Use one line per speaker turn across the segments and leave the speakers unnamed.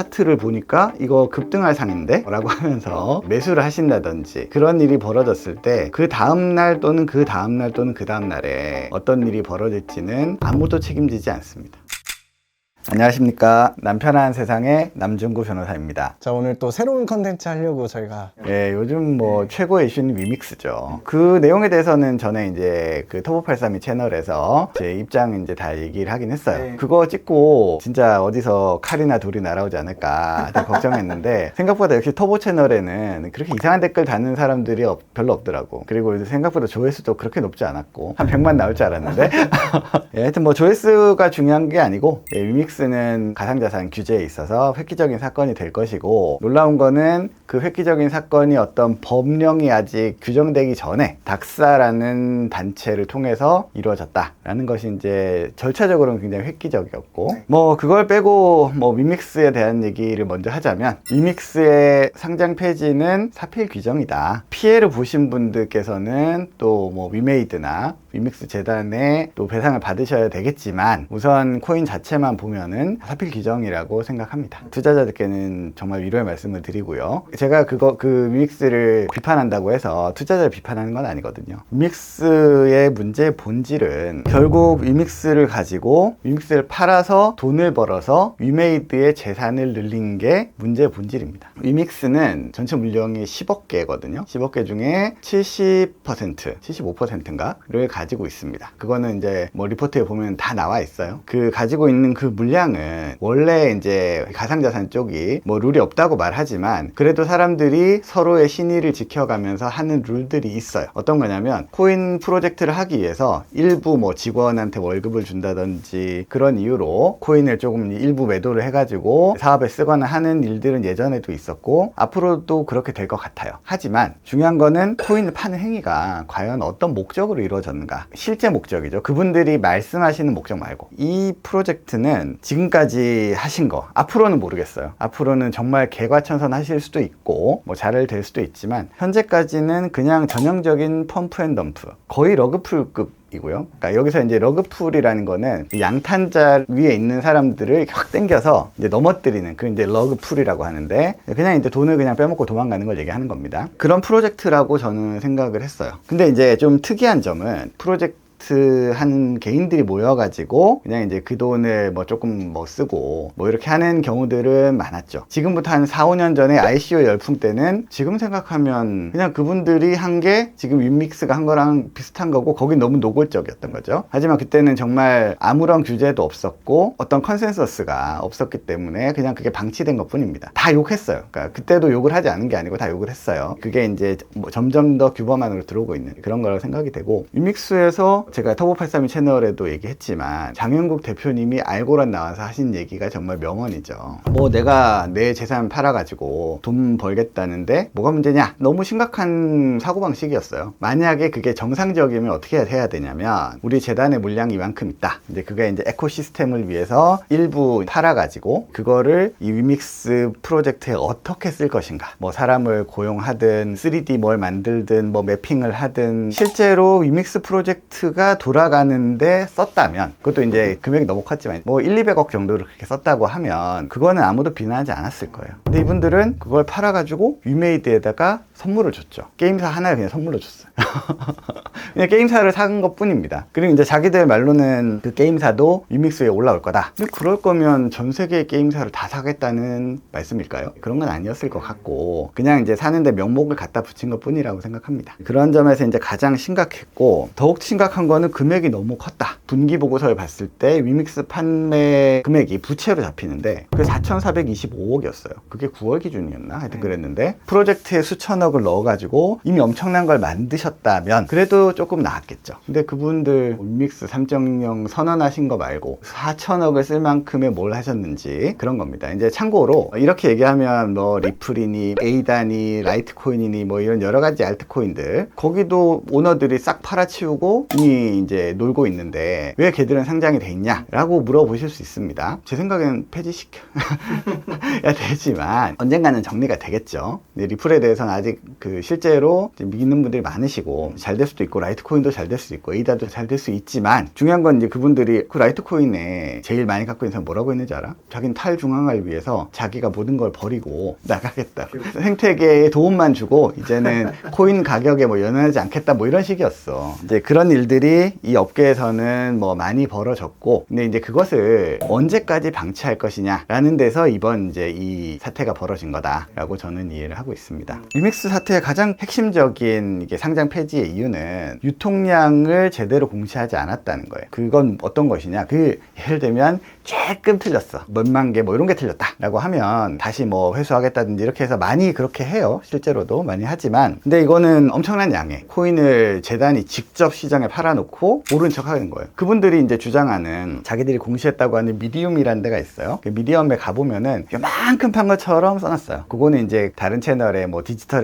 차트를 보니까 이거 급등할 상인데? 라고 하면서 매수를 하신다든지 그런 일이 벌어졌을 때 그 다음날 또는 그 다음날 또는 그 다음날에 어떤 일이 벌어질지는 아무도 책임지지 않습니다. 안녕하십니까. 남편한 세상의 남준구 변호사입니다.
자 오늘 또 새로운 컨텐츠 하려고 저희가
예, 요즘 뭐 최고의 이슈는 위믹스죠. 그 내용에 대해서는 전에 이제 그 터보 83이 채널에서 제 입장 이제 다 얘기를 하긴 했어요.
네.
그거 찍고 진짜 어디서 칼이나 돌이 날아오지 않을까 되게 걱정했는데 생각보다 역시 터보 채널에는 그렇게 이상한 댓글 다는 사람들이 없- 별로 없더라고. 그리고 생각보다 조회수도 그렇게 높지 않았고 한 100만 나올 줄 알았는데 예, 하여튼 뭐 조회수가 중요한 게 아니고 예, 위믹스 는 가상자산 규제에 있어서 획기적인 사건이 될 것이고 놀라운 거는 그 획기적인 사건이 어떤 법령이 아직 규정되기 전에 닥사라는 단체를 통해서 이루어졌다라는 것이 이제 절차적으로는 굉장히 획기적이었고 뭐 그걸 빼고 뭐 위믹스에 대한 얘기를 먼저 하자면 위믹스의 상장 폐지는 사필 규정이다. 피해를 보신 분들께서는 또 뭐 위메이드나 위믹스 재단에 또 배상을 받으셔야 되겠지만 우선 코인 자체만 보면 은 사필 규정이라고 생각합니다. 투자자들께는 정말 위로의 말씀을 드리고요. 제가 그거 그 위믹스를 비판한다고 해서 투자자를 비판하는 건 아니거든요. 위믹스의 문제의 본질은 결국 위믹스를 가지고 위믹스를 팔아서 돈을 벌어서 위메이드의 재산을 늘린 게 문제의 본질입니다. 위믹스는 전체 물량이 10억 개거든요. 10억 개 중에 70%, 75%인가를 가지고 있습니다. 그거는 이제 뭐 리포트에 보면 다 나와 있어요. 그 가지고 있는 그 물량 은 원래 이제 가상자산 쪽이 뭐 룰이 없다고 말하지만 그래도 사람들이 서로의 신의를 지켜가면서 하는 룰들이 있어요. 어떤 거냐면 코인 프로젝트를 하기 위해서 일부 뭐 직원한테 월급을 준다든지 그런 이유로 코인을 조금 일부 매도를 해가지고 사업에 쓰거나 하는 일들은 예전에도 있었고 앞으로도 그렇게 될 것 같아요. 하지만 중요한 거는 코인을 파는 행위가 과연 어떤 목적으로 이루어졌는가 실제 목적이죠. 그분들이 말씀하시는 목적 말고 이 프로젝트는 지금까지 하신 거 앞으로는 모르겠어요. 앞으로는 정말 개과천선 하실 수도 있고 뭐 잘 될 수도 있지만 현재까지는 그냥 전형적인 펌프 앤 덤프 거의 러그풀급 이고요. 그러니까 여기서 이제 러그풀이라는 거는 이 양탄자 위에 있는 사람들을 확 당겨서 이제 넘어뜨리는 그 이제 러그풀이라고 하는데 그냥 이제 돈을 그냥 빼먹고 도망가는 걸 얘기하는 겁니다. 그런 프로젝트라고 저는 생각을 했어요. 근데 이제 좀 특이한 점은 프로젝트 하는 개인들이 모여가지고 그냥 이제 그 돈을 뭐 조금 뭐 쓰고 뭐 이렇게 하는 경우들은 많았죠. 지금부터 한 4, 5년 전에 ICO 열풍 때는 지금 생각하면 그냥 그분들이 한 게 지금 윈믹스가 한 거랑 비슷한 거고 거긴 너무 노골적이었던 거죠. 하지만 그때는 정말 아무런 규제도 없었고 어떤 컨센서스가 없었기 때문에 그냥 그게 방치된 것 뿐입니다. 다 욕했어요. 그러니까 그때도 욕을 하지 않은 게 아니고 다 욕을 했어요. 그게 이제 뭐 점점 더 규범안으로 들어오고 있는 그런 거라고 생각이 되고 윈믹스에서 제가 터보 83 채널에도 얘기했지만 장영국 대표님이 알고란 나와서 하신 얘기가 정말 명언이죠. 뭐 내가 내 재산 팔아가지고 돈 벌겠다는데 뭐가 문제냐? 너무 심각한 사고방식이었어요. 만약에 그게 정상적이면 어떻게 해야 되냐면 우리 재단의 물량이 이만큼 있다. 이제 그게 이제 에코시스템을 위해서 일부 팔아가지고 그거를 이 위믹스 프로젝트에 어떻게 쓸 것인가. 뭐 사람을 고용하든 3D 뭘 만들든 뭐 매핑을 하든 실제로 위믹스 프로젝트가 돌아가는데 썼다면 그것도 이제 금액이 너무 컸지만 뭐 1, 200억 정도를 그렇게 썼다고 하면 그거는 아무도 비난하지 않았을 거예요. 근데 이분들은 그걸 팔아가지고 위메이드에다가 선물을 줬죠. 게임사 하나를 그냥 선물로 줬어요. 그냥 게임사를 산 것 뿐입니다. 그리고 이제 자기들 말로는 그 게임사도 위믹스에 올라올 거다. 근데 그럴 거면 전 세계 게임사를 다 사겠다는 말씀일까요? 그런 건 아니었을 것 같고 그냥 이제 사는데 명목을 갖다 붙인 것 뿐이라고 생각합니다. 그런 점에서 이제 가장 심각했고 더욱 심각한 거는 금액이 너무 컸다. 분기 보고서를 봤을 때 위믹스 판매 금액이 부채로 잡히는데 그게 4,425억이었어요. 그게 9월 기준이었나? 하여튼 그랬는데 프로젝트에 수천억을 넣어가지고 이미 엄청난 걸 만드셨다면 그래도 조금 나았겠죠. 근데 그분들 믹스 3.0 선언하신 거 말고 4천억을 쓸 만큼의 뭘 하셨는지 그런 겁니다. 이제 참고로 이렇게 얘기하면 뭐 리플이니 에이다니 라이트코인이니 뭐 이런 여러 가지 알트코인들 거기도 오너들이 싹 팔아치우고 이미 이제 놀고 있는데 왜 걔들은 상장이 돼 있냐라고 물어보실 수 있습니다. 제 생각엔 폐지시켜 야 되지만 언젠가는 정리가 되겠죠. 근데 리플에 대해서는 아직 그 실제로 믿는 분들이 많으시고 잘 될 수도 있고 라이트코인도 잘 될 수도 있고 에이다도 잘 될 수 있지만 중요한 건 이제 그분들이 그 라이트코인에 제일 많이 갖고 있는 사람 뭐라고 했는지 알아? 자기는 탈중앙화를 위해서 자기가 모든 걸 버리고 나가겠다. 생태계에 도움만 주고 이제는 코인 가격에 뭐 연연하지 않겠다 뭐 이런 식이었어. 이제 그런 일들이 이 업계에서는 뭐 많이 벌어졌고 근데 이제 그것을 언제까지 방치할 것이냐라는 데서 이번 이제 이 사태가 벌어진 거다라고 저는 이해를 하고 있습니다. 리믹스 사태의 가장 핵심적인 상장 폐지의 이유는 유통량을 제대로 공시하지 않았다는 거예요. 그건 어떤 것이냐? 그 예를 들면 조금 틀렸어. 몇만 개 뭐 이런 게 틀렸다라고 하면 다시 뭐 회수하겠다든지 이렇게 해서 많이 그렇게 해요. 실제로도 많이 하지만 근데 이거는 엄청난 양의 코인을 재단이 직접 시장에 팔아 놓고 모른 척 하는 거예요. 그분들이 이제 주장하는 자기들이 공시했다고 하는 미디움이라는 데가 있어요. 그 미디움에 가보면은 요만큼 판 것처럼 써놨어요. 그거는 이제 다른 채널의 뭐 디지털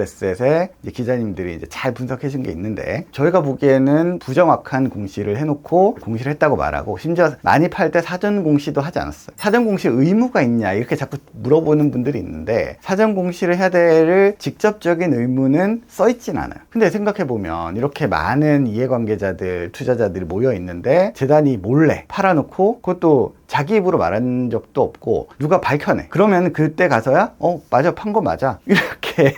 이제 기자님들이 이제 잘 분석해 준 게 있는데 저희가 보기에는 부정확한 공시를 해놓고 공시를 했다고 말하고 심지어 많이 팔 때 사전 공시도 하지 않았어요. 사전 공시 의무가 있냐 이렇게 자꾸 물어보는 분들이 있는데 사전 공시를 해야 될 직접적인 의무는 써 있진 않아요. 근데 생각해 보면 이렇게 많은 이해관계자들, 투자자들이 모여 있는데 재단이 몰래 팔아놓고 그것도 자기 입으로 말한 적도 없고 누가 밝혀내. 그러면 그때 가서야 어 맞아 판 거 맞아 이렇게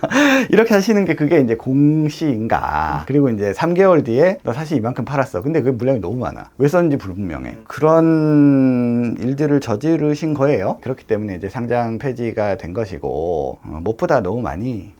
이렇게 하시는 게 그게 이제 공시인가. 그리고 이제 3개월 뒤에 너 사실 이만큼 팔았어. 근데 그 물량이 너무 많아. 왜 썼는지 불분명해. 그런 일들을 저지르신 거예요. 그렇기 때문에 이제 상장 폐지가 된 것이고, 어, 무엇보다 너무 많이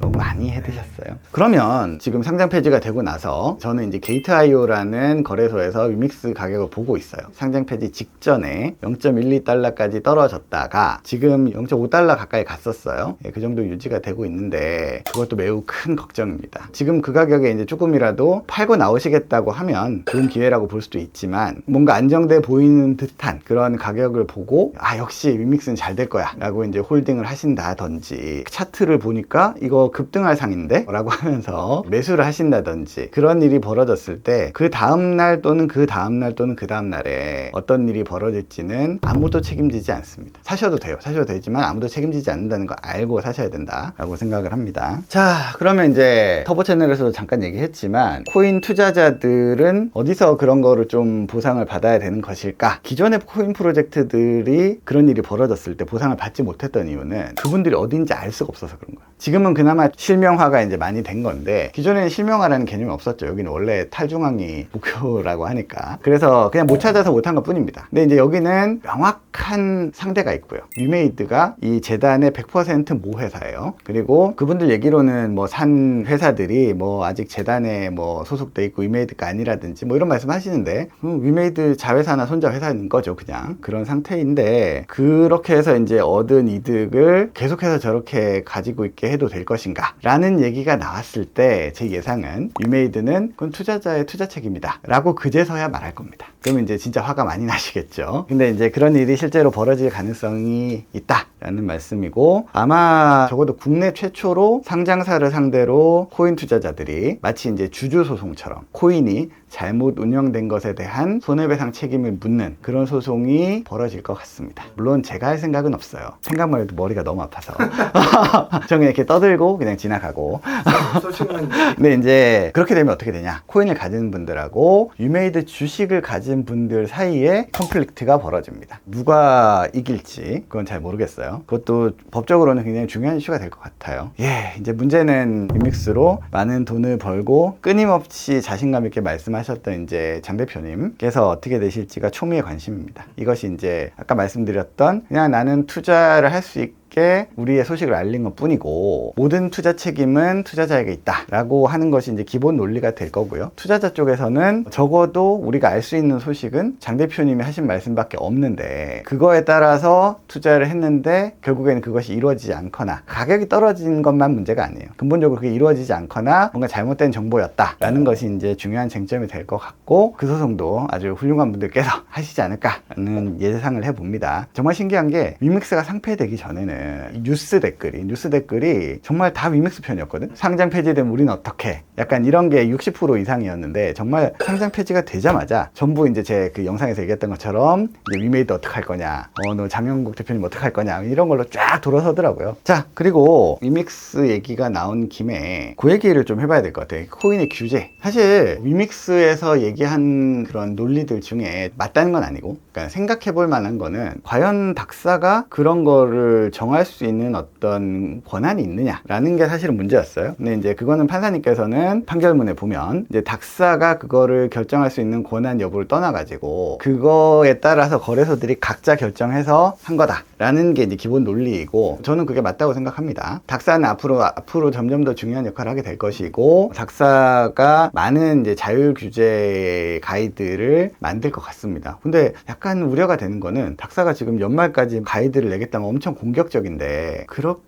너무 많이 해드셨어요. 그러면 지금 상장 폐지가 되고 나서 저는 이제 게이트.io라는 거래소에서 위믹스 가격을 보고 있어요. 상장 폐지 직전에 0.12달러까지 떨어졌다가 지금 0.5달러 가까이 갔었어요. 예, 그 정도 유지가 되고 있는데 그것도 매우 큰 걱정입니다. 지금 그 가격에 이제 조금이라도 팔고 나오시겠다고 하면 좋은 기회라고 볼 수도 있지만 뭔가 안정돼 보이는 듯한 그런 가격을 보고 아 역시 위믹스는 잘 될 거야 라고 이제 홀딩을 하신다든지 차트를 보니까 이거 급등할 상인데? 라고 하면서 매수를 하신다든지 그런 일이 벌어졌을 때 그 다음날 또는 그 다음날 또는 그 다음날에 어떤 일이 벌어질지는 아무도 책임지지 않습니다. 사셔도 돼요. 사셔도 되지만 아무도 책임지지 않는다는 거 알고 사셔야 된다라고 생각을 합니다. 자, 그러면 이제 터보 채널에서도 잠깐 얘기했지만 코인 투자자들은 어디서 그런 거를 좀 보상을 받아야 되는 것일까? 기존의 코인 프로젝트들이 그런 일이 벌어졌을 때 보상을 받지 못했던 이유는 그분들이 어딘지 알 수가 없어서 그런 거예요. 지금은 그나마 실명화가 이제 많이 된 건데 기존에는 실명화라는 개념이 없었죠. 여기는 원래 탈중앙이 목표라고 하니까. 그래서 그냥 못 찾아서 못한 것 뿐입니다. 근데 이제 여기는 명확한 상대가 있고요. 유메이드가 이 재단의 100% 모회사예요. 그리고 그분들 얘기로는 뭐 산 회사들이 뭐 아직 재단에 뭐 소속돼 있고 위메이드가 아니라든지 뭐 이런 말씀 하시는데 음, 위메이드 자회사나 손자 회사인 거죠. 그냥 그런 상태인데 그렇게 해서 이제 얻은 이득을 계속해서 저렇게 가지고 있게 해도 될 것인가 라는 얘기가 나왔을 때 제 예상은 유메이드는 그건 투자자의 투자 책임이다. 라고 그제서야 말할 겁니다 그러면 이제 진짜 화가 많이 나시겠죠 근데 이제 그런 일이 실제로 벌어질 가능성이 있다 라는 말씀이고 아마 적어도 국내 최초로 상장사를 상대로 코인 투자자들이 마치 이제 주주 소송처럼 코인이 잘못 운영된 것에 대한 손해배상 책임을 묻는 그런 소송이 벌어질 것 같습니다. 물론 제가 할 생각은 없어요. 생각만 해도 머리가 너무 아파서. 저는 그냥 이렇게 떠들고 그냥 지나가고. 근데 이제 그렇게 되면 어떻게 되냐? 코인을 가진 분들하고 유메이드 주식을 가진 분들 사이에 컨플릭트가 벌어집니다. 누가 이길지 그건 잘 모르겠어요. 그것도 법적으로는 굉장히 중요한 이슈가 될 것 같아요. 예, 이제 문제는 리믹스로 많은 돈을 벌고 끊임없이 자신감 있게 말씀하셨던 이제 장 대표님께서 어떻게 되실지가 초미의 관심입니다. 이것이 이제 아까 말씀드렸던 그냥 나는 투자를 할 수 있 게 쉽게 우리의 소식을 알린 것 뿐이고 모든 투자 책임은 투자자에게 있다라고 하는 것이 이제 기본 논리가 될 거고요. 투자자 쪽에서는 적어도 우리가 알 수 있는 소식은 장 대표님이 하신 말씀밖에 없는데 그거에 따라서 투자를 했는데 결국에는 그것이 이루어지지 않거나 가격이 떨어진 것만 문제가 아니에요. 근본적으로 그게 이루어지지 않거나 뭔가 잘못된 정보였다라는 것이 이제 중요한 쟁점이 될 것 같고 그 소송도 아주 훌륭한 분들께서 하시지 않을까라는 예상을 해봅니다. 정말 신기한 게 위믹스가 상폐되기 전에는 이 뉴스 댓글이 뉴스 댓글이 정말 다 위믹스 편이었거든. 상장 폐지되면 우리는 어떻게? 약간 이런 게 60% 이상이었는데 정말 상장 폐지가 되자마자 전부 이제 제 그 영상에서 얘기했던 것처럼 위메이드 어떻게 할 거냐, 어너 장영국 대표님 어떻게 할 거냐 이런 걸로 쫙 돌아서더라고요. 자 그리고 위믹스 얘기가 나온 김에 그 얘기를 좀 해봐야 될 것 같아. 코인의 규제. 사실 위믹스에서 얘기한 그런 논리들 중에 맞다는 건 아니고, 그러니까 생각해 볼 만한 거는 과연 닥사가 그런 거를 정할 수 있는 어떤 권한이 있느냐라는 게 사실은 문제였어요. 근데 이제 그거는 판사님께서는 판결문에 보면 이제 닥사가 그거를 결정할 수 있는 권한 여부를 떠나가지고 그거에 따라서 거래소들이 각자 결정해서 한 거다 라는 게 이제 기본 논리이고 저는 그게 맞다고 생각합니다. 닥사는 앞으로 앞으로 점점 더 중요한 역할을 하게 될 것이고 닥사가 많은 이제 자율 규제 가이드를 만들 것 같습니다. 근데 약간 우려가 되는 거는 닥사가 지금 연말까지 가이드를 내겠다면 엄청 공격적인데 그렇게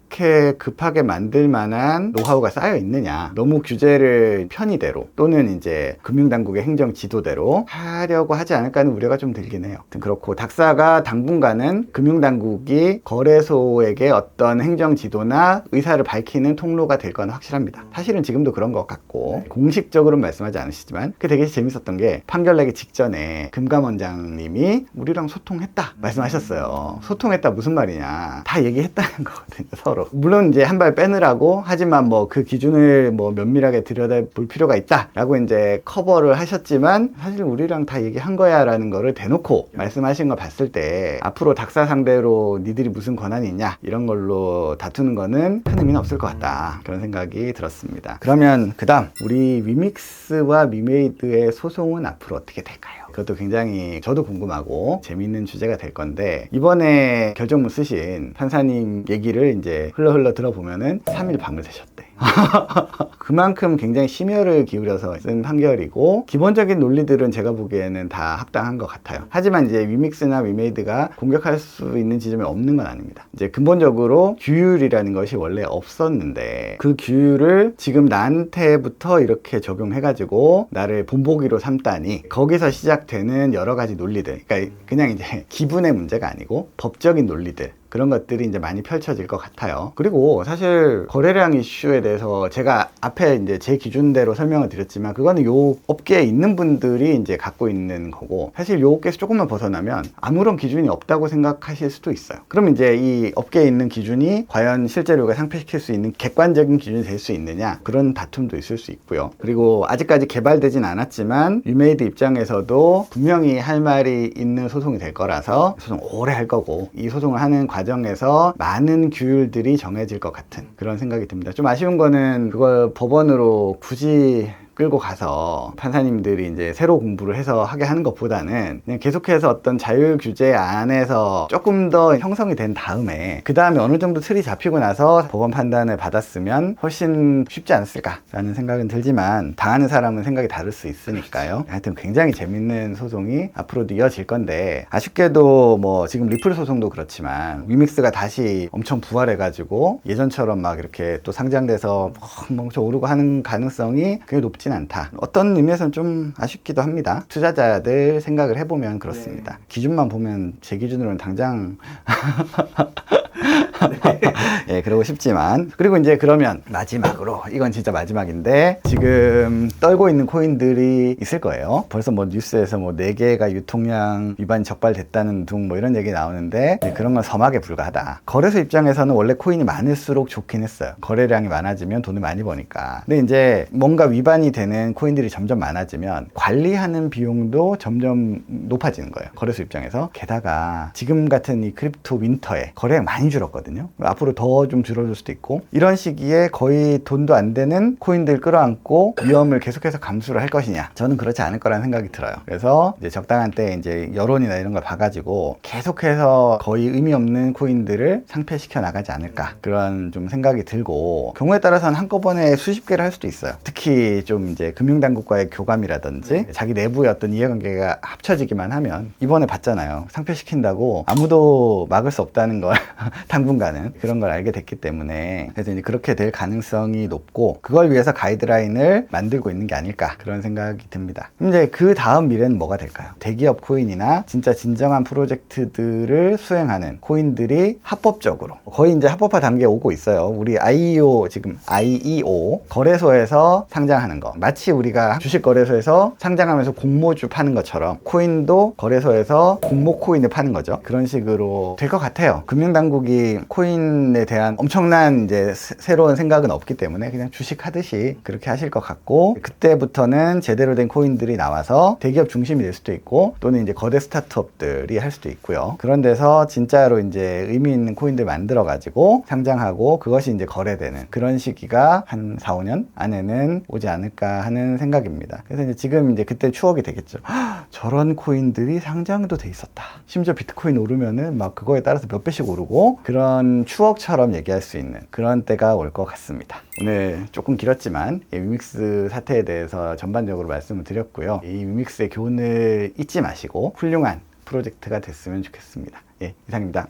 급하게 만들 만한 노하우가 쌓여 있느냐? 너무 규제를 편의대로 또는 이제 금융당국의 행정 지도대로 하려고 하지 않을까 하는 우려가 좀 들긴 해요. 그렇고 닥사가 당분간은 금융당국이 거래소에게 어떤 행정 지도나 의사를 밝히는 통로가 될 건 확실합니다. 사실은 지금도 그런 것 같고 공식적으로는 말씀하지 않으시지만 그 되게 재밌었던 게 판결 나기 직전에 금감원장님이 우리랑 소통했다 말씀하셨어요. 소통했다 무슨 말이냐 다 얘기했다는 거거든요 서로. 물론 이제 한 발 빼느라고 하지만 뭐 그 기준을 뭐 면밀하게 들여다볼 필요가 있다라고 이제 커버를 하셨지만 사실 우리랑 다 얘기한 거야라는 거를 대놓고 말씀하신 걸 봤을 때 앞으로 닥사 상대로 니들이 무슨 권한이 있냐 이런 걸로 다투는 거는 큰 의미는 없을 것 같다 그런 생각이 들었습니다. 그러면 그다음 우리 위믹스와 미메이드의 소송은 앞으로 어떻게 될까요? 그것도 굉장히 저도 궁금하고 재밌는 주제가 될 건데 이번에 결정문 쓰신 판사님 얘기를 이제 흘러 흘러 들어보면은 3일 밤을 새셨대. 그만큼 굉장히 심혈을 기울여서 쓴 판결이고 기본적인 논리들은 제가 보기에는 다 합당한 것 같아요. 하지만 이제 위믹스나 위메이드가 공격할 수 있는 지점이 없는 건 아닙니다. 이제 근본적으로 규율이라는 것이 원래 없었는데 그 규율을 지금 나한테부터 이렇게 적용해가지고 나를 본보기로 삼다니 거기서 시작되는 여러 가지 논리들. 그러니까 그냥 이제 기분의 문제가 아니고 법적인 논리들. 그런 것들이 이제 많이 펼쳐질 것 같아요. 그리고 사실 거래량 이슈에 대해서 제가 앞에 이제 제 기준대로 설명을 드렸지만 그거는 요 업계에 있는 분들이 이제 갖고 있는 거고 사실 요 업계에서 조금만 벗어나면 아무런 기준이 없다고 생각하실 수도 있어요. 그럼 이제 이 업계에 있는 기준이 과연 실제로 이걸 상폐시킬 수 있는 객관적인 기준이 될 수 있느냐 그런 다툼도 있을 수 있고요. 그리고 아직까지 개발되진 않았지만 유메이드 입장에서도 분명히 할 말이 있는 소송이 될 거라서 소송 오래 할 거고 이 소송을 하는 과 정에서 많은 규율들이 정해질 것 같은 그런 생각이 듭니다. 좀 아쉬운 거는 그걸 법원으로 굳이 끌고 가서 판사님들이 이제 새로 공부를 해서 하게 하는 것보다는 그냥 계속해서 어떤 자율 규제 안에서 조금 더 형성이 된 다음에 그 다음에 어느 정도 틀이 잡히고 나서 법원 판단을 받았으면 훨씬 쉽지 않았을까라는 생각은 들지만 당하는 사람은 생각이 다를 수 있으니까요. 하여튼 굉장히 재밌는 소송이 앞으로도 이어질 건데 아쉽게도 뭐 지금 리플 소송도 그렇지만 위믹스가 다시 엄청 부활해가지고 예전처럼 막 이렇게 또 상장돼서 뭐 엄청 오르고 하는 가능성이 그게 높진 않다. 어떤 의미에서는 좀 아쉽기도 합니다. 투자자들 생각을 해보면 그렇습니다. 기준만 보면 제 기준으로는 당장 예, 그러고 싶지만. 그리고 이제 그러면 마지막으로, 이건 진짜 마지막인데, 지금 떨고 있는 코인들이 있을 거예요. 벌써 뭐 뉴스에서 뭐 4개가 유통량 위반이 적발됐다는 둥 뭐 이런 얘기 나오는데, 그런 건 서막에 불과하다. 거래소 입장에서는 원래 코인이 많을수록 좋긴 했어요. 거래량이 많아지면 돈을 많이 버니까. 근데 이제 뭔가 위반이 되는 코인들이 점점 많아지면 관리하는 비용도 점점 높아지는 거예요. 거래소 입장에서. 게다가 지금 같은 이 크립토 윈터에 거래량 많이 줄었거든요. 앞으로 더 좀 줄어들 수도 있고. 이런 시기에 거의 돈도 안 되는 코인들 끌어안고 위험을 계속해서 감수를 할 것이냐. 저는 그렇지 않을 거라는 생각이 들어요. 그래서 이제 적당한 때 이제 여론이나 이런 걸 봐가지고 계속해서 거의 의미 없는 코인들을 상폐시켜 나가지 않을까. 그런 좀 생각이 들고. 경우에 따라서는 한꺼번에 수십 개를 할 수도 있어요. 특히 좀 이제 금융당국과의 교감이라든지 자기 내부의 어떤 이해관계가 합쳐지기만 하면 이번에 봤잖아요. 상폐시킨다고 아무도 막을 수 없다는 걸 당분간 가는 그런 걸 알게 됐기 때문에 그래서 이제 그렇게 될 가능성이 높고 그걸 위해서 가이드라인을 만들고 있는 게 아닐까 그런 생각이 듭니다. 이제 그 다음 미래는 뭐가 될까요? 대기업 코인이나 진짜 진정한 프로젝트들을 수행하는 코인들이 합법적으로 거의 이제 합법화 단계에 오고 있어요. 우리 IEO 지금 IEO 거래소에서 상장하는 거 마치 우리가 주식 거래소에서 상장하면서 공모주 파는 것처럼 코인도 거래소에서 공모 코인을 파는 거죠. 그런 식으로 될 것 같아요. 금융당국이 코인에 대한 엄청난 이제 새- 새로운 생각은 없기 때문에 그냥 주식 하듯이 그렇게 하실 것 같고 그때부터는 제대로 된 코인들이 나와서 대기업 중심이 될 수도 있고 또는 이제 거대 스타트업들이 할 수도 있고요. 그런 데서 진짜로 이제 의미 있는 코인들 만들어 가지고 상장하고 그것이 이제 거래되는 그런 시기가 한 4, 5년 안에는 오지 않을까 하는 생각입니다. 그래서 이제 지금 이제 그때 추억이 되겠죠. 헉, 저런 코인들이 상장도 돼 있었다. 심지어 비트코인 오르면은 막 그거에 따라서 몇 배씩 오르고 그런 추억처럼 얘기할 수 있는 그런 때가 올 것 같습니다. 오늘 조금 길었지만 이 위믹스 사태에 대해서 전반적으로 말씀을 드렸고요. 이 위믹스의 교훈을 잊지 마시고 훌륭한 프로젝트가 됐으면 좋겠습니다. 예, 이상입니다.